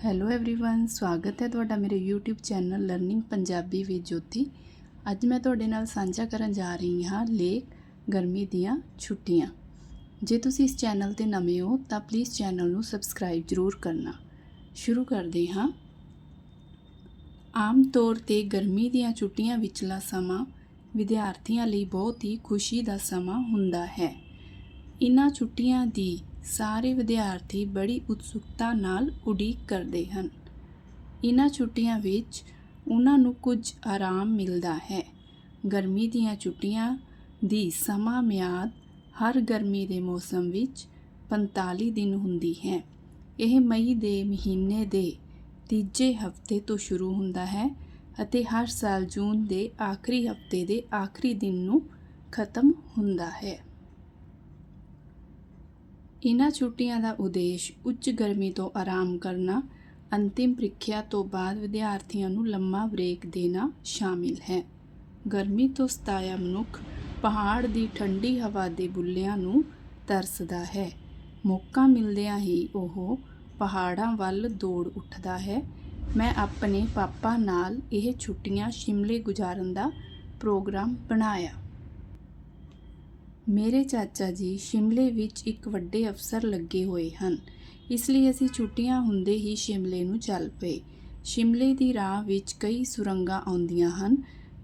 Hello everyone ਸਵਾਗਤ ਹੈ ਤੁਹਾਡਾ ਮੇਰੇ YouTube channel learning Punjabi with Jyoti ਅੱਜ ਮੈਂ ਤੁਹਾਡੇ ਨਾਲ ਸਾਂਝਾ ਕਰਨ ਜਾ ਰਹੀ ਹਾਂ ਲੇਖ ਗਰਮੀ ਦੀਆਂ ਛੁੱਟੀਆਂ ਜੇ ਤੁਸੀਂ ਇਸ ਚੈਨਲ ਤੇ ਨਵੇਂ ਹੋ ਤਾਂ ਪਲੀਜ਼ ਚੈਨਲ ਨੂੰ ਸਬਸਕ੍ਰਾਈਬ ਜ਼ਰੂਰ ਕਰਨਾ ਸ਼ੁਰੂ ਕਰਦੇ ਹਾਂ ਆਮ ਤੌਰ ਤੇ ਗਰਮੀ ਦੀਆਂ ਛੁੱਟੀਆਂ ਵਿਚਲਾ ਸਮਾਂ ਵਿਦਿਆਰਥੀਆਂ ਲਈ ਬਹੁਤ ਹੀ ਖੁਸ਼ੀ ਦਾ ਸਮਾਂ ਹੁੰਦਾ ਹੈ ਇਨ੍ਹਾਂ ਛੁੱਟੀਆਂ ਦੀ ਸਾਰੇ ਵਿਦਿਆਰਥੀ ਬੜੀ ਉਤਸੁਕਤਾ ਨਾਲ ਉਡੀਕ ਕਰਦੇ ਹਨ। ਇਹਨਾਂ ਛੁੱਟੀਆਂ ਵਿੱਚ ਉਹਨਾਂ ਨੂੰ ਕੁਝ ਆਰਾਮ ਮਿਲਦਾ ਹੈ। ਗਰਮੀ ਦੀਆਂ ਛੁੱਟੀਆਂ ਦੀ ਸਮਾਂ ਮਿਆਦ ਹਰ ਗਰਮੀ ਦੇ ਮੌਸਮ ਵਿੱਚ 45 ਦਿਨ ਹੁੰਦੀ ਹੈ। ਇਹ ਮਈ ਦੇ ਮਹੀਨੇ ਦੇ ਤੀਜੇ ਹਫ਼ਤੇ ਤੋਂ ਸ਼ੁਰੂ ਹੁੰਦਾ ਹੈ ਅਤੇ ਹਰ ਸਾਲ ਜੂਨ ਦੇ ਆਖਰੀ ਹਫ਼ਤੇ ਦੇ ਆਖਰੀ ਦਿਨ ਨੂੰ ਖਤਮ ਹੁੰਦਾ ਹੈ। ਇਹਨਾਂ ਛੁੱਟੀਆਂ ਦਾ ਉਦੇਸ਼ ਉੱਚ ਗਰਮੀ ਤੋਂ ਆਰਾਮ ਕਰਨਾ, ਅੰਤਿਮ ਪ੍ਰੀਖਿਆ ਤੋਂ ਬਾਅਦ ਵਿਦਿਆਰਥੀਆਂ ਨੂੰ ਲੰਮਾ ਬ੍ਰੇਕ ਦੇਣਾ ਸ਼ਾਮਿਲ ਹੈ। ਗਰਮੀ ਤੋਂ ਸਤਾਇਆ ਮਨੁੱਖ ਪਹਾੜ ਦੀ ਠੰਡੀ ਹਵਾ ਦੇ ਬੁੱਲਿਆਂ ਨੂੰ ਤਰਸਦਾ ਹੈ। ਮੌਕਾ ਮਿਲਦਿਆਂ ਹੀ ਉਹ ਪਹਾੜਾਂ ਵੱਲ ਦੌੜ ਉੱਠਦਾ ਹੈ। ਮੈਂ ਆਪਣੇ ਪਾਪਾ ਨਾਲ ਇਹ ਛੁੱਟੀਆਂ ਸ਼ਿਮਲੇ ਗੁਜ਼ਾਰਨ ਦਾ ਪ੍ਰੋਗਰਾਮ ਬਣਾਇਆ। ਮੇਰੇ ਚਾਚਾ ਜੀ ਸ਼ਿਮਲੇ ਵਿੱਚ ਇੱਕ ਵੱਡੇ ਅਫਸਰ ਲੱਗੇ ਹੋਏ ਹਨ। ਇਸ ਲਈ ਅਸੀਂ ਛੁੱਟੀਆਂ ਹੁੰਦੇ ਹੀ ਸ਼ਿਮਲੇ ਨੂੰ ਚੱਲ ਪਏ। ਸ਼ਿਮਲੇ ਦੀ ਰਾਹ ਵਿੱਚ ਕਈ ਸੁਰੰਗਾਂ ਆਉਂਦੀਆਂ ਹਨ।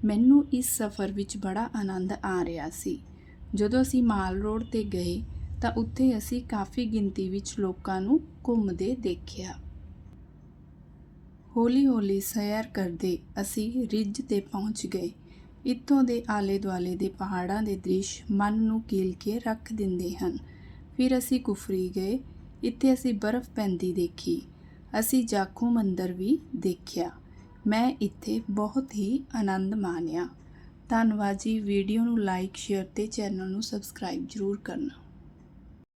ਮੈਨੂੰ ਇਸ ਸਫ਼ਰ ਵਿੱਚ ਬੜਾ ਆਨੰਦ ਆ ਰਿਹਾ ਸੀ। ਜਦੋਂ ਅਸੀਂ ਮਾਲ ਰੋਡ ਤੇ ਗਏ ਤਾਂ ਉੱਥੇ ਅਸੀਂ ਕਾਫੀ ਗਿਣਤੀ ਵਿੱਚ ਲੋਕਾਂ ਨੂੰ ਘੁੰਮਦੇ ਦੇਖਿਆ। ਹੌਲੀ-ਹੌਲੀ ਸੈਰ ਕਰਦੇ ਅਸੀਂ ਰਿੱਜ ਤੇ ਪਹੁੰਚ ਗਏ। ਇੱਥੋਂ ਦੇ ਆਲੇ-ਦੁਆਲੇ ਦੇ ਪਹਾੜਾਂ ਦੇ ਦ੍ਰਿਸ਼ ਮਨ ਨੂੰ ਕੀਲ ਕੇ ਰੱਖ ਦਿੰਦੇ ਹਨ। ਫਿਰ ਅਸੀਂ ਕੁਫਰੀ ਗਏ। ਇੱਥੇ ਅਸੀਂ ਬਰਫ਼ ਪੈਂਦੀ ਦੇਖੀ। ਅਸੀਂ ਜਾਖੂ ਮੰਦਰ ਵੀ ਦੇਖਿਆ। ਮੈਂ ਇੱਥੇ ਬਹੁਤ ਹੀ ਆਨੰਦ ਮਾਣਿਆ। ਧੰਨਵਾਦ ਜੀ। ਵੀਡੀਓ ਨੂੰ ਲਾਈਕ, ਸ਼ੇਅਰ ਤੇ ਚੈਨਲ ਨੂੰ ਸਬਸਕ੍ਰਾਈਬ ਜ਼ਰੂਰ ਕਰਨਾ।